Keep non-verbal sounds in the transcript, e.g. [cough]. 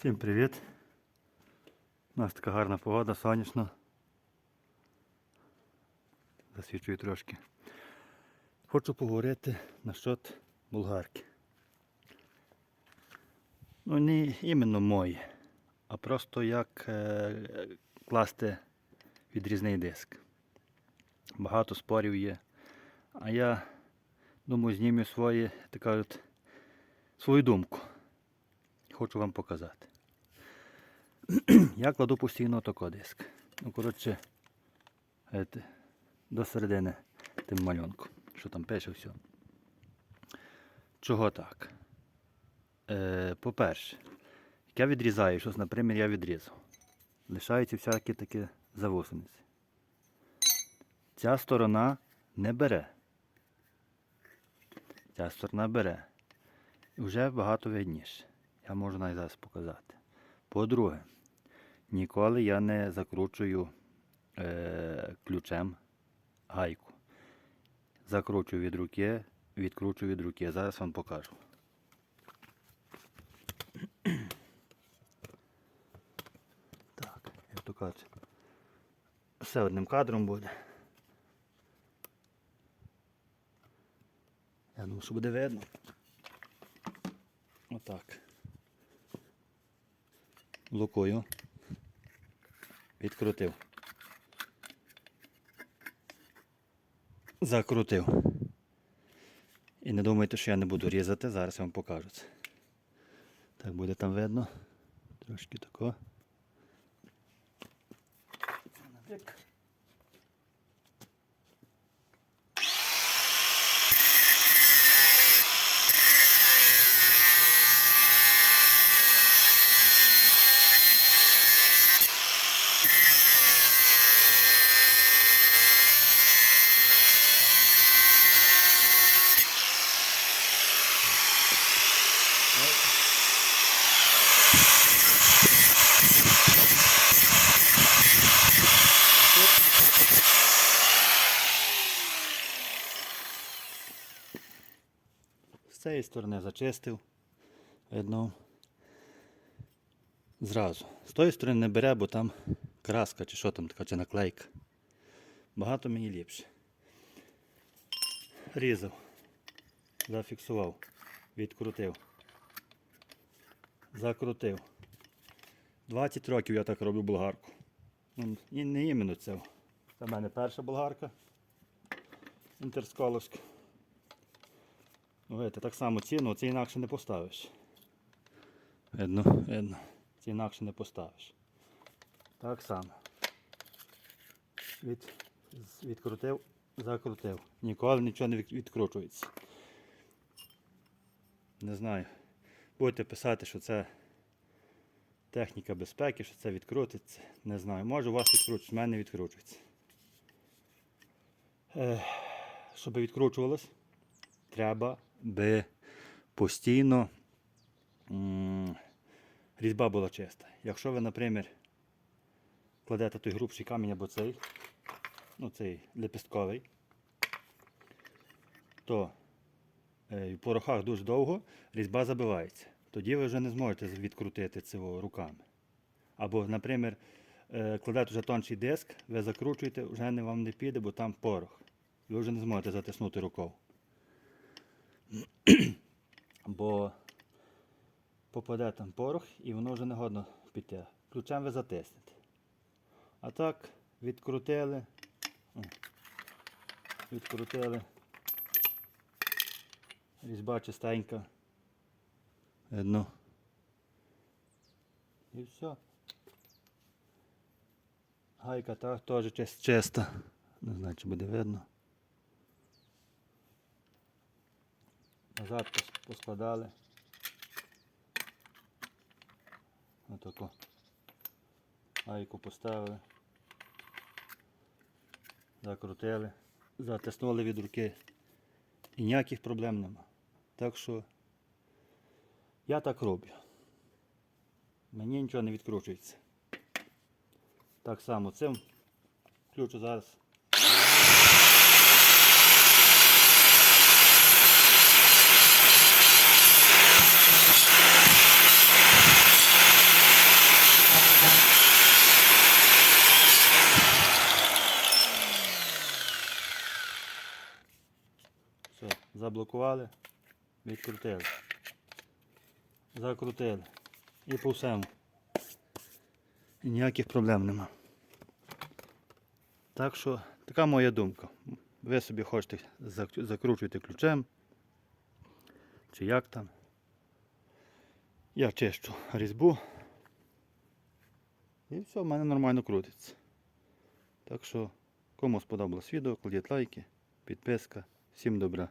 Всім привіт. У нас така гарна погода, сонячно. Засвічую трошки. Хочу поговорити насчет болгарки. Ну, не іменно мої, а просто як е, класти відрізний диск. Багато спорів є. А я думаю, зніму свої, так кажуть, свою думку. Хочу вам показати. [clears throat] Я кладу постійно тако диск. Ну, коротше, до середини тим малюнком. Що там пише все. Чого так? Е, по-перше, як я відрізаю щось, наприклад, я відрізав. Лишаються всякі такі завусениці. Ця сторона не бере. Ця сторона бере. І вже багато видніше. Я можу навіть зараз показати. По-друге, ніколи я не закручую е, ключем гайку. Закручую від руки, відкручую від руки. Зараз вам покажу. Так, як то кажуть, все одним кадром буде. Я думаю, що буде видно. Отак. Лукою. Відкрутив. Закрутив. І не думайте, що я не буду різати, зараз я вам покажу це. Так буде там видно. Трошки тако. Цієї сторони зачистив. Видно. Зразу. З тої сторони не бере, бо там краска чи що там така, чи наклейка. Багато мені ліпше. Різав. Зафіксував. Відкрутив. Закрутив. 20 років я так роблю болгарку. Ну, І не іменно це. Це в мене перша болгарка. Інтерсколовська. Ну, Видите, так само ціну, це інакше не поставиш. Видно, видно. Це інакше не поставиш. Так само. Від, відкрутив, закрутив. Ніколи нічого не відкручується. Не знаю. Будете писати, що це техніка безпеки, що це відкрутиться. Не знаю. Може у вас відкручується, в мене відкручується. Е, щоб відкручувалось, треба би постійно різьба була чиста. Якщо ви, наприклад, кладете той грубший камінь або цей, ну цей лепестковий, то е, в порохах дуже довго різьба забивається. Тоді ви вже не зможете відкрутити цього руками. Або, наприклад, е, кладете вже тонший диск, ви закручуєте, вже не вам не піде, бо там порох. Ви вже не зможете затиснути рукою. [clears throat] Бо попаде там порох і воно вже не годно піти. Ключем ви затиснете. А так відкрутили. Відкрутили. Різьба чистенька. Видно. І все. Гайка так теж чиста. Не знаю, чи буде видно. Назад пос- поскладали. Отако. Гайку поставили. Закрутили. Затиснули від руки. І ніяких проблем нема. Так що я так роблю. Мені нічого не відкручується. Так само цим включу зараз. Все, заблокували, відкрутили. Закрутили. І по всьому. І ніяких проблем нема. Так що така моя думка. Ви собі хочете зак- закручуйте ключем. Чи як там. Я чищу різьбу. І все, в мене нормально крутиться. Так що, кому сподобалось відео, кладіть лайки, підписка. Всім добра.